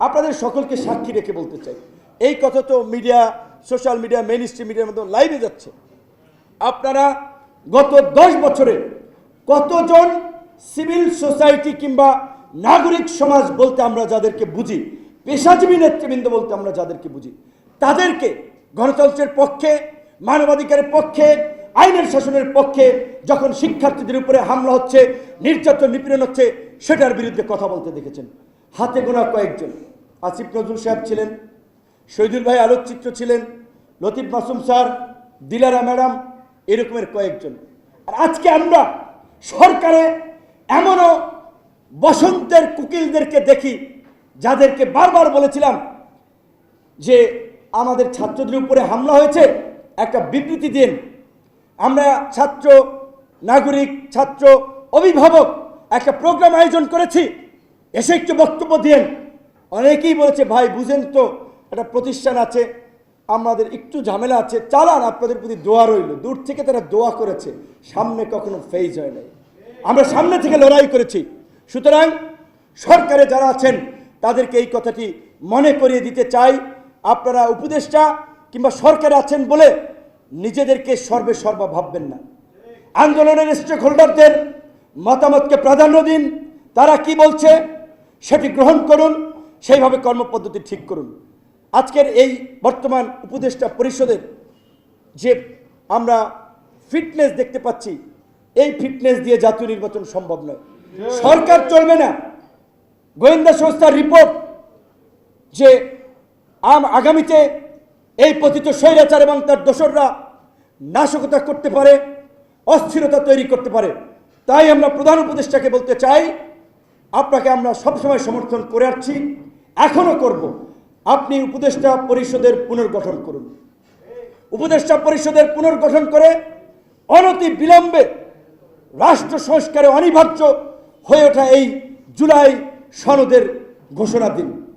আপনাদের সকলকে সাক্ষী রেখে বলতে চাই। এই কথা তো media, social media mainstream মিডিয়ার মধ্যে লাইভে যাচ্ছে। আপনারা গত দশ বছরে কতজন সিভিল সোসাইটি কিংবা নাগরিক সমাজ বলতে আমরা যাদেরকে বুঝি, পেশাজীবী নেতৃবৃন্দ বলতে আমরা যাদেরকে বুঝি, তাদেরকে গণতন্ত্রের পক্ষে, মানবাধিকারের পক্ষে, আইনের শাসনের পক্ষে যখন শিক্ষার্থীদের উপরে হামলা হচ্ছে, নির্যাতন নিপীড়ন হচ্ছে, সেটার বিরুদ্ধে কথা বলতে দেখেছেন। হাতে গোনা কয়েকজন। আসিফ নজরুল সাহেব ছিলেন, শহীদুল ভাই আলোকচিত্র ছিলেন, লতিফ মাসুম স্যার, দিলারা ম্যাডাম এরকমের কয়েকজন। আর আজকে আমরা সরকারে এমনও বসন্তের কুকিলদেরকে দেখি, যাদেরকে বারবার বলেছিলাম যে আমাদের ছাত্রদের উপরে হামলা হয়েছে, একটা বিবৃতি দিন। আমরা ছাত্র নাগরিক, ছাত্র অভিভাবক একটা প্রোগ্রাম আয়োজন করেছি এসে একটু বক্তব্য দিন অনেকেই বলেছে, ভাই, বুঝেন তো, একটা প্রতিষ্ঠান আছে, আমাদের একটু ঝামেলা আছে, চালান, আপনাদের প্রতি দোয়া রইল। দূর থেকে তারা দোয়া করেছে, সামনে কখনো ফেজ হয় নাই। আমরা সামনে থেকে লড়াই করেছি। সুতরাং সরকারে যারা আছেন, তাদেরকে এই কথাটি মনে করিয়ে দিতে চাই। আপনারা উপদেষ্টা কিংবা সরকারে আছেন বলে নিজেদেরকে সর্বে সর্বা ভাববেন না। আন্দোলনের স্টেক হোল্ডারদের মতামতকে প্রাধান্য দিন। তারা কি বলছে? সেটি গ্রহণ করুন সেইভাবে কর্মপদ্ধতি ঠিক করুন। আজকের এই বর্তমান উপদেষ্টা পরিষদের যে আমরা ফিটনেস দেখতে পাচ্ছি এই ফিটনেস দিয়ে জাতীয় নির্বাচন সম্ভব নয়। সরকার চলবে না। গোয়েন্দা সংস্থার রিপোর্ট যে আম আগামীতে এই পতিত স্বৈরাচার এবং তার দোসররা নাশকতা করতে পারে অস্থিরতা তৈরি করতে পারে। তাই আমরা প্রধান উপদেষ্টাকে বলতে চাই আপনাকে আমরা সবসময় সমর্থন করে আসছি এখনও করব। আপনি উপদেষ্টা পরিষদের পুনর্গঠন করুন। উপদেষ্টা পরিষদের পুনর্গঠন করে অনতি বিলম্বে রাষ্ট্র সংস্কারে অনিবার্য হয়ে ওঠা এই জুলাই সনদের ঘোষণা দিন।